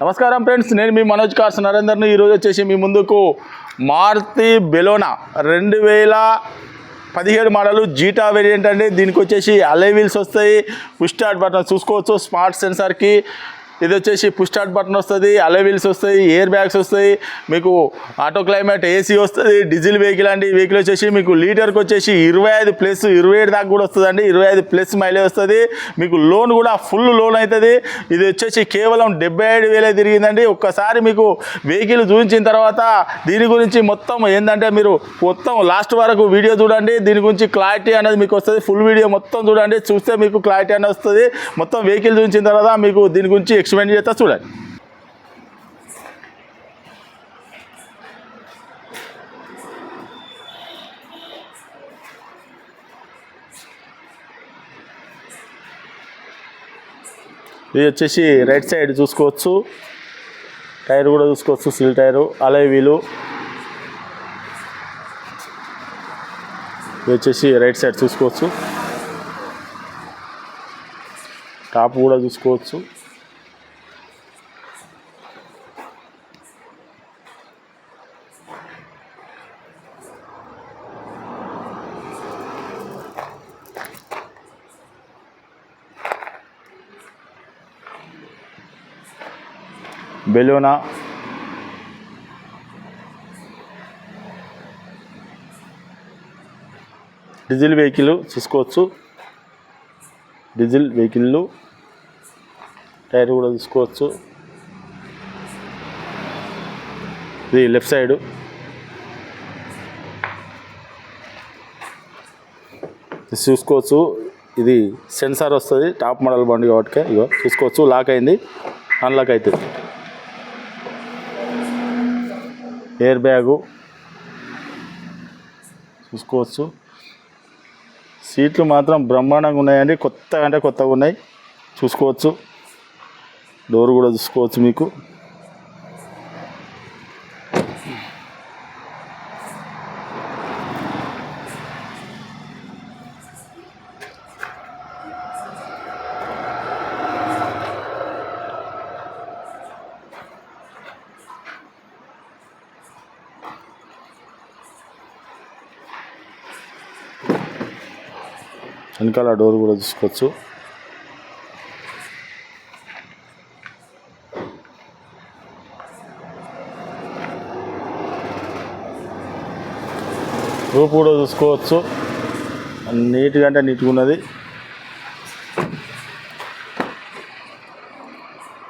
నమస్కారం ఫ్రెండ్స్ నేను మీ మనోజ్ కార్స్ నరేందర్ని. ఈరోజు వచ్చేసి మీ ముందుకు మారుతి బెలోనా రెండు వేల పదిహేడు మోడలు జీటా వేరియంట్ అండి. దీనికి వచ్చేసి అలే వీల్స్ వస్తాయి. పుష్ స్టార్ట్ బటన్ చూసుకోవచ్చు. స్మార్ట్ సెన్సార్కి ఇది వచ్చేసి పుష్ స్టార్ట్ బటన్ వస్తుంది అలై వీల్స్ వస్తాయి ఎయిర్ బ్యాగ్స్ వస్తాయి మీకు ఆటో క్లైమేట్ ఏసీ వస్తుంది డీజిల్ వెహికల్ అండి ఈ వెహికల్ వచ్చేసి మీకు లీటర్కి వచ్చేసి ఇరవై ఐదు ప్లస్ ఇరవై ఏడు దాకా కూడా వస్తుందండి. ఇరవై ఐదు ప్లస్ మైలేజ్ వస్తుంది. మీకు లోన్ కూడా ఫుల్ లోన్ అవుతుంది ఇది వచ్చేసి కేవలం డెబ్బై ఐదు వేలే తిరిగిందండి. ఒక్కసారి మీకు వెహికల్ చూపించిన తర్వాత దీని గురించి మొత్తం ఏంటంటే మీరు మొత్తం లాస్ట్ వరకు వీడియో చూడండి. దీని గురించి క్లారిటీ అనేది మీకు వస్తుంది. ఫుల్ వీడియో మొత్తం చూడండి. చూస్తే మీకు క్లారిటీ అనేది వస్తుంది. మొత్తం వెహికల్ చూపించిన తర్వాత మీకు దీని గురించి ఎక్స్ప్లెయిన్ చేస్తా చూడండి ఇది వచ్చేసి రైట్ సైడ్ చూసుకోవచ్చు. టైర్ కూడా చూసుకోవచ్చు సిల్ టైరు అలై వీలు. ఇది వచ్చేసి రైట్ సైడ్ చూసుకోవచ్చు. టాప్ కూడా చూసుకోవచ్చు. బెలూనా. డీజిల్ వెహికల్ చూసుకోవచ్చు డీజిల్ వెహికల్ టైర్ కూడా చూసుకోవచ్చు ఇది లెఫ్ట్ సైడ్. ఇది చూసుకోవచ్చు. ఇది సెన్సార్ వస్తుంది. టాప్ మోడల్ బండి కాబట్టి ఇగో చూసుకోవచ్చు. లాక్ అయింది. అన్లాక్ అవుతుంది. ఎయిర్ బ్యాగు చూసుకోవచ్చు. సీట్లు మాత్రం బ్రహ్మాండంగా ఉన్నాయండి. కొత్తగా అంటే కొత్తగా ఉన్నాయి. చూసుకోవచ్చు. డోర్ కూడా చూసుకోవచ్చు మీకు. వెనకాల డోర్ కూడా చూసుకోవచ్చు రూప్ కూడా చూసుకోవచ్చు. నీట్గా అంటే నీట్గా ఉన్నది.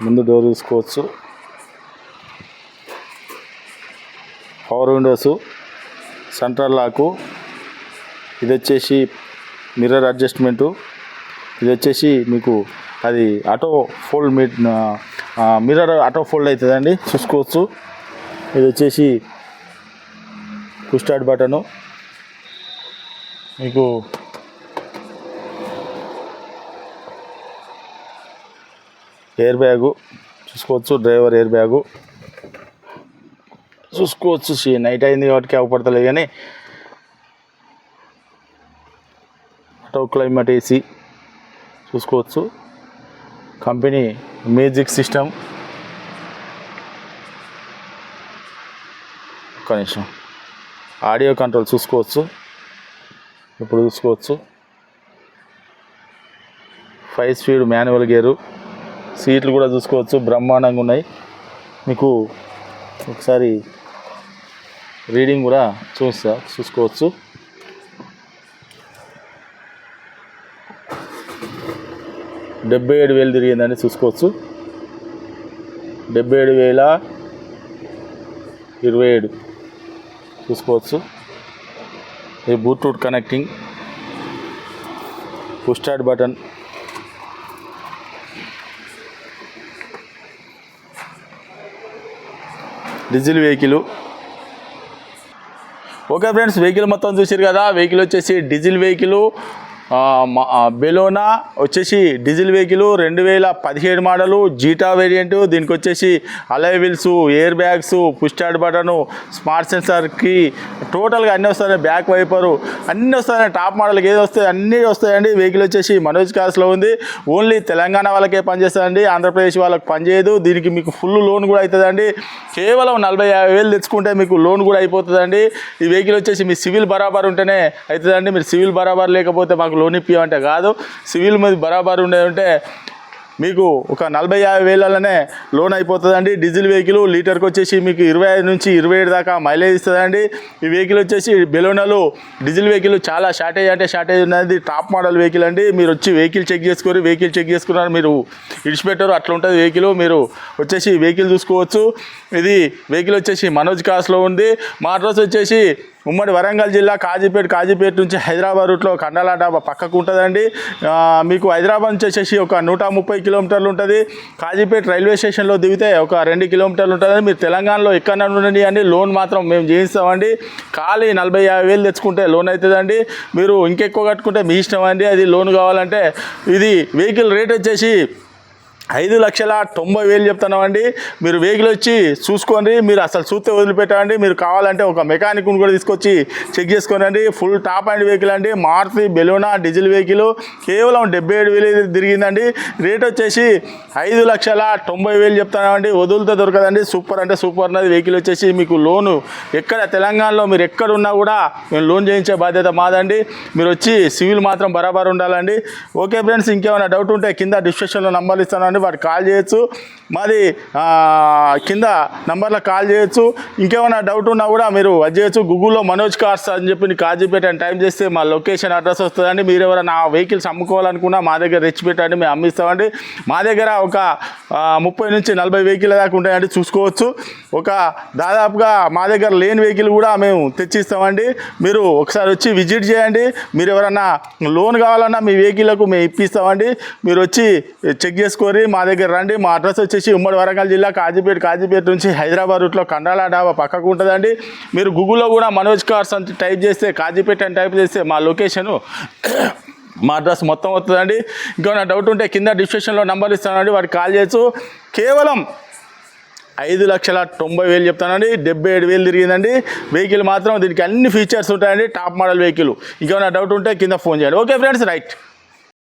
ముందు డోర్ చూసుకోవచ్చు పవర్ విండోస్ సెంట్రల్ లాకు ఇది వచ్చేసి మిర్రర్ అడ్జస్ట్మెంటు ఇది వచ్చేసి మీకు అది ఆటో ఫోల్డ్ మీ మిర్రర్ ఆటో ఫోల్డ్ అవుతుందండి చూసుకోవచ్చు. ఇది వచ్చేసి పుష్ బటను మీకు ఎయిర్ బ్యాగు చూసుకోవచ్చు డ్రైవర్ ఎయిర్ బ్యాగు చూసుకోవచ్చు సి- నైట్ అయింది కాబట్టి అవపడతలేదు కానీ ఆటో క్లైమేట్ ఏసీ చూసుకోవచ్చు. కంపెనీ మ్యూజిక్ సిస్టమ్ ఒక్క నిమిషం. ఆడియో కంట్రోల్ చూసుకోవచ్చు. ఇప్పుడు చూసుకోవచ్చు. ఫైవ్ స్పీడ్ మాన్యువల్ గేరు సీట్లు కూడా చూసుకోవచ్చు. బ్రహ్మాండంగా ఉన్నాయి. మీకు ఒకసారి రీడింగ్ కూడా చూస్తా చూసుకోవచ్చు. డెబ్బై ఏడు వేలు తిరిగిందని చూసుకోవచ్చు. డెబ్బై ఏడు వేల ఇరవై ఏడు చూసుకోవచ్చు. ఈ bluetooth connecting push button diesel vehicle okay friends vehicle మొత్తం చూసారు కదా వెహికల్ వచ్చేసి డీజిల్ వెహికల్ బెలోనా వచ్చేసి డీజిల్ వెహికల్ రెండు వేల పదిహేడు మోడలు జీటా వేరియంట్ దీనికి వచ్చేసి alloy wheels air bags push start button smart సెన్సార్కి టోటల్గా అన్నీ వస్తాయి బ్యాక్ వైపరు అన్నీ వస్తాయి టాప్ మోడల్కి ఏది వస్తాయి అన్నీ వస్తాయండి. వెహికల్ వచ్చేసి మనోజ్ కార్స్లో ఉంది. ఓన్లీ తెలంగాణ వాళ్ళకే పనిచేస్తుందండి ఆంధ్రప్రదేశ్ వాళ్ళకి పనిచేయదు. దీనికి మీకు ఫుల్ లోన్ కూడా అవుతుందండి. కేవలం నలభై యాభై వేలు తెచ్చుకుంటే మీకు లోన్ కూడా అయిపోతుందండి. ఈ వెహికల్ వచ్చేసి మీ సివిల్ బరాబర్ ఉంటేనే అవుతుందండి. మీరు సివిల్ బరాబర్ లేకపోతే మాకు లోన్ ఇప్పియమంటే కాదు సివిల్ మీద బరాబర్ ఉండేది ఉంటే మీకు ఒక నలభై యాభై వేలలోనే లోన్ అయిపోతుందండి. డీజిల్ వెహికల్ లీటర్కి వచ్చేసి మీకు ఇరవై ఐదు నుంచి ఇరవై ఏడు దాకా మైలేజ్ ఇస్తుందండి. ఈ వెహికల్ వచ్చేసి బెలోనాలు డీజిల్ వెహికల్ చాలా షార్టేజ్ అంటే షార్టేజ్ ఉన్నది. టాప్ మోడల్ వెహికల్ అండి. మీరు వచ్చి వెహికల్ చెక్ చేసుకొని వెహికల్ చెక్ చేసుకున్నారు మీరు ఇడిచిపెట్టారు అట్లా ఉంటుంది వెహికల్. మీరు వచ్చేసి వెహికల్ చూసుకోవచ్చు. ఇది వెహికల్ వచ్చేసి మనోజ్ కాస్లో ఉంది. మా అడ్రస్ వచ్చేసి ఉమ్మడి వరంగల్ జిల్లా కాజీపేట కాజీపేట నుంచి హైదరాబాద్ రూట్లో కండాల డాబా పక్కకు ఉంటుందండి. మీకు హైదరాబాద్ నుంచి వచ్చేసి ఒక నూట ముప్పై కిలోమీటర్లు ఉంటుంది. కాజీపేట రైల్వే స్టేషన్లో దిగితే ఒక రెండు కిలోమీటర్లు ఉంటుంది. మీరు తెలంగాణలో ఎక్కడ ఉండండి అండి. లోన్ మాత్రం మేము చేయిస్తామండి. ఖాళీ నలభై యాభై వేలు తెచ్చుకుంటే లోన్ అవుతుందండి మీరు ఇంకెక్కువ కట్టుకుంటే మీ ఇష్టం అండి. అది లోన్ కావాలంటే ఇది వెహికల్ రేట్ వచ్చేసి ఐదు లక్షల తొంభై వేలు చెప్తున్నామండి. మీరు వెహికల్ వచ్చి చూసుకోండి. మీరు అసలు చూస్తే వదిలిపెట్టండి. మీరు కావాలంటే ఒక మెకానిక్ని కూడా తీసుకొచ్చి చెక్ చేసుకోనండి. ఫుల్ టాప్ అండ్ వెహికల్ అండి. మారుతి బెలూనా డీజిల్ వెహికల్ కేవలం డెబ్బై ఏడు వేలు తిరిగిందండి. రేట్ వచ్చేసి ఐదు లక్షల తొంభై వేలు చెప్తున్నామండి. వదులుతో దొరకదండి. సూపర్ అంటే సూపర్ అన్నది వెహికల్ వచ్చేసి మీకు లోను ఎక్కడ తెలంగాణలో మీరు ఎక్కడ ఉన్నా కూడా మేము లోన్ చేయించే బాధ్యత మాదండి. మీరు వచ్చి సివిల్ మాత్రం బరాబర్ ఉండాలండి. ఓకే ఫ్రెండ్స్ ఇంకేమైనా డౌట్ ఉంటే కింద డిస్క్రిప్షన్లో నంబర్లు ఇస్తానండి. వాటికి కాల్ చేయొచ్చు. మాది కింద నంబర్లో కాల్ చేయొచ్చు. ఇంకేమైనా డౌట్ ఉన్నా కూడా మీరు అది చేయొచ్చు. గూగుల్లో మనోజ్ కార్స్ అని చెప్పి కాజీపేట అని టైప్ చేస్తే మా లొకేషన్ అడ్రస్ వస్తుందండి. మీరు ఎవరైనా వెహికల్స్ అమ్ముకోవాలనుకున్నా మా దగ్గర రెచ్చిపెట్టండి మేము అమ్మిస్తామండి. మా దగ్గర ఒక ముప్పై నుంచి నలభై వెహికల్ దాకా ఉంటాయండి. చూసుకోవచ్చు. ఒక దాదాపుగా మా దగ్గర లేని వెహికల్ కూడా మేము తెచ్చిస్తామండి. మీరు ఒకసారి వచ్చి విజిట్ చేయండి. మీరు ఎవరన్నా లోన్ కావాలన్నా మీ వెహికల్కు మేము ఇప్పిస్తామండి. మీరు వచ్చి చెక్ చేసుకొని మా దగ్గర రండి. మా అడ్రస్ వచ్చేసి ఉమ్మడి వరంగల్ జిల్లా కాజీపేట కాజీపేట నుంచి హైదరాబాద్ రూట్లో కండాల డాబా పక్కకు ఉంటుందండి. మీరు గూగుల్లో కూడా మనోజ్ కార్స్ అని టైప్ చేస్తే కాజీపేట అని టైప్ చేస్తే మా లొకేషను మా అడ్రస్ మొత్తం వస్తుందండి. ఇంకేమైనా డౌట్ ఉంటే కింద డిస్క్రిప్షన్లో నంబర్ ఇస్తానండి. వాటికి కాల్ చేయొచ్చు కేవలం ఐదు లక్షల తొంభై వేలు చెప్తానండి. డెబ్బై ఏడు వేలు తిరిగిందండి. వెహికల్ మాత్రం దీనికి అన్ని ఫీచర్స్ ఉంటాయండి. టాప్ మోడల్ వెహికల్ ఇంకేమైనా డౌట్ ఉంటే కింద ఫోన్ చేయండి. Okay friends right